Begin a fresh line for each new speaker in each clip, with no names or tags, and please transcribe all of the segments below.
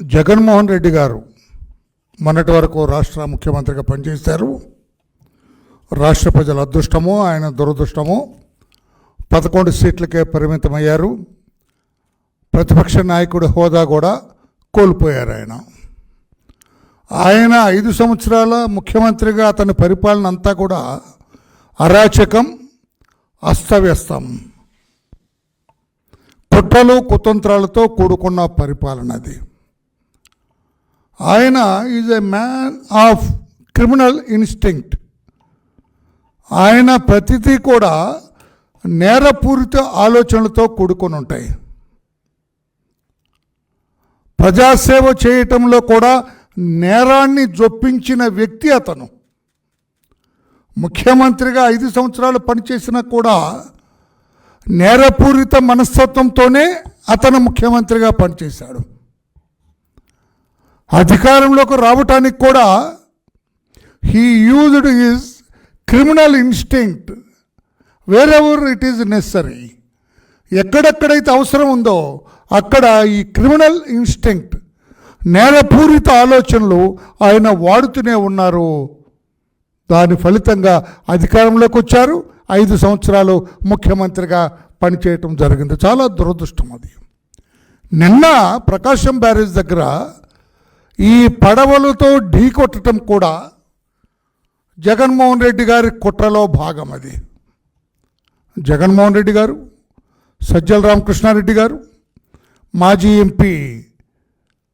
జగన్మోహన్ రెడ్డి గారు మొన్నటి వరకు రాష్ట్ర ముఖ్యమంత్రిగా పనిచేశారు. రాష్ట్ర ప్రజల అదృష్టమో ఆయన దురదృష్టమో పదకొండు సీట్లకే పరిమితమయ్యారు. ప్రతిపక్ష నాయకుడి హోదా కూడా కోల్పోయారు ఆయన. ఆయన ఐదు సంవత్సరాల ముఖ్యమంత్రిగా అతని పరిపాలన అంతా కూడా అరాచకం అస్తవ్యస్తం. కుట్రలు కుతంత్రాలతో కూడుకున్న పరిపాలన అది. ఆయన is a man of criminal instinct ఆయన ప్రతిదీ కూడా నేరపూరిత ఆలోచనలతో కూడుకొని ఉంటాయి. ప్రజాసేవ చేయటంలో కూడా నేరాన్ని జొప్పించిన వ్యక్తి అతను. ముఖ్యమంత్రిగా ఐదు సంవత్సరాలు పనిచేసినా కూడా నేరపూరిత మనస్తత్వంతోనే అతను ముఖ్యమంత్రిగా పనిచేశాడు. అధికారంలోకి రావటానికి కూడా he used his criminal instinct wherever it is necessary ఎక్కడెక్కడైతే అవసరం ఉందో అక్కడ ఈ క్రిమినల్ ఇన్స్టింక్ట్ నేరపూరిత ఆలోచనలు ఆయన వాడుతూనే ఉన్నారు. దాని ఫలితంగా అధికారంలోకి వచ్చారు. ఐదు సంవత్సరాలు ముఖ్యమంత్రిగా పనిచేయటం జరిగింది. చాలా దురదృష్టం అది. నిన్న ప్రకాశం బ్యారేజ్ దగ్గర ఈ పడవలతో ఢీకొట్టడం కూడా జగన్మోహన్ రెడ్డి గారి కుట్రలో భాగం అది. జగన్మోహన్ రెడ్డి గారు సజ్జల రామకృష్ణారెడ్డి గారు మాజీ ఎంపీ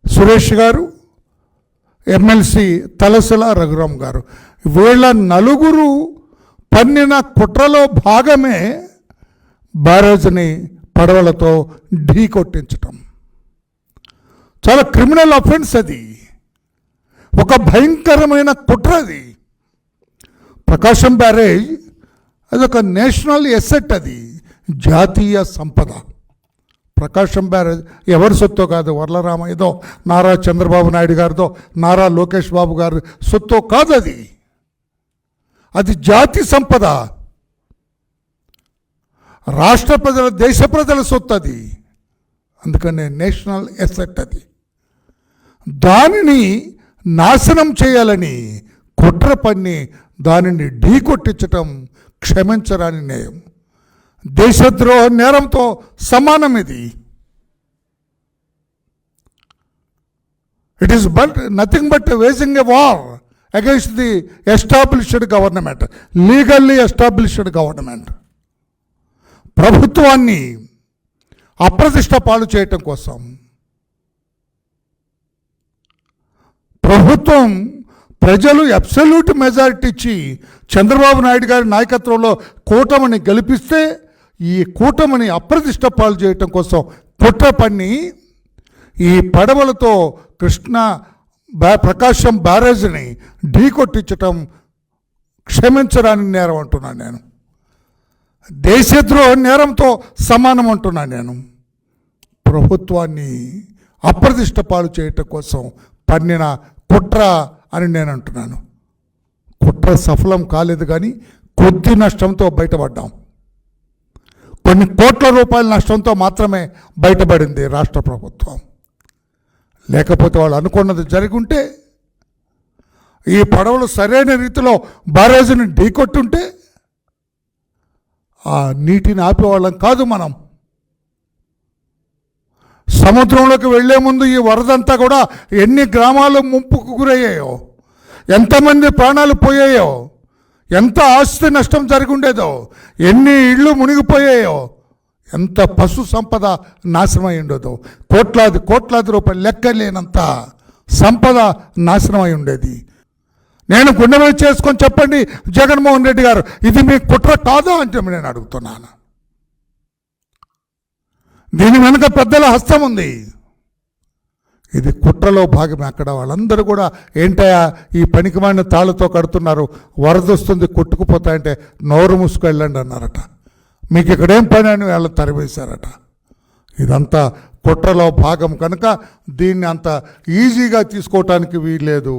సురేష్ గారు ఎమ్మెల్సీ తలసల రఘురామ్ గారు. వీళ్ళ నలుగురు పన్నిన కుట్రలో భాగమే బ్యారేజ్ని పడవలతో ఢీ కొట్టించటం చాలా క్రిమినల్ అఫెన్స్ అది. ఒక భయంకరమైన కుట్ర అది. ప్రకాశం బ్యారేజ్ అది ఒక నేషనల్ ఎసెట్ అది జాతీయ సంపద. ప్రకాశం బ్యారేజ్ ఎవరి సొత్తో కాదు వర్లరామ ఏదో నారా చంద్రబాబు నాయుడు గారిదో నారా లోకేష్ బాబు గారి సొత్తో కాదు అది. అది జాతి సంపద. రాష్ట్ర ప్రజల దేశ ప్రజల సొత్తు అది. అందుకనే నేషనల్ ఎసెట్ అది. దానిని నాశనం చేయాలని కుట్ర పన్ని దానిని ఢీకొట్టించటం క్షమించరాని నేయం దేశద్రోహ నేరంతో సమానం ఇది it is but nothing but waging a war against the established government legally established government ప్రభుత్వాన్ని అప్రతిష్ట పాలు చేయటం కోసం ప్రభుత్వం ప్రజలు అబ్సల్యూట్ మెజారిటీ ఇచ్చి చంద్రబాబు నాయుడు గారి నాయకత్వంలో కూటమిని గెలిపిస్తే ఈ కూటమిని అప్రతిష్ట పాలు చేయటం కోసం కుట్ర పన్ని ఈ పడవలతో కృష్ణ బ్యా ప్రకాశం బ్యారేజ్ని ఢీకొట్టించటం క్షమించరాని నేరం అంటున్నాను నేను. దేశద్రోహ నేరంతో సమానం అంటున్నాను నేను. ప్రభుత్వాన్ని అప్రతిష్ట పాలు చేయటం కోసం పన్నిన కుట్ర అని నేను అంటున్నాను. కుట్ర సఫలం కాలేదు కానీ కొద్ది నష్టంతో బయటపడ్డాం. కొన్ని కోట్ల రూపాయల నష్టంతో మాత్రమే బయటపడింది రాష్ట్ర ప్రభుత్వం. లేకపోతే వాళ్ళు అనుకున్నది జరిగి ఉంటే ఈ పడవలు సరైన రీతిలో బ్యారేజ్ని ఢీకొట్టుంటే ఆ నీటిని ఆపేవాళ్ళం కాదు మనం. సముద్రంలోకి వెళ్ళే ముందు ఈ వరదంతా కూడా ఎన్ని గ్రామాలు ముంపుకు గురయ్యాయో ఎంతమంది ప్రాణాలు పోయాయో ఎంత ఆస్తి నష్టం జరిగి ఉండేదో ఎన్ని ఇళ్ళు మునిగిపోయాయో ఎంత పశు సంపద నాశనమై ఉండేదో కోట్లాది కోట్లాది రూపాయలు లెక్కలేనంత సంపద నాశనమై ఉండేది. నేను గుండె మీద చేసుకొని చెప్పండి జగన్మోహన్ రెడ్డి గారు ఇది మీ కుట్ర కాదు అంటే నేను అడుగుతున్నాను. దీని వెనుక పెద్దల హస్తం ఉంది. ఇది కుట్రలో భాగమే. అక్కడ వాళ్ళందరూ కూడా ఏంటయా ఈ పనికిమాడిన తాళ్ళతో కడుతున్నారు. వరద వస్తుంది కొట్టుకుపోతాయంటే నోరు మూసుకు వెళ్ళండి అన్నారట. మీకు ఇక్కడేం పని అని వాళ్ళు తరివేశారట ఇదంతా కుట్రలో భాగం కనుక దీన్ని అంత ఈజీగా తీసుకోవటానికి వీల్లేదు.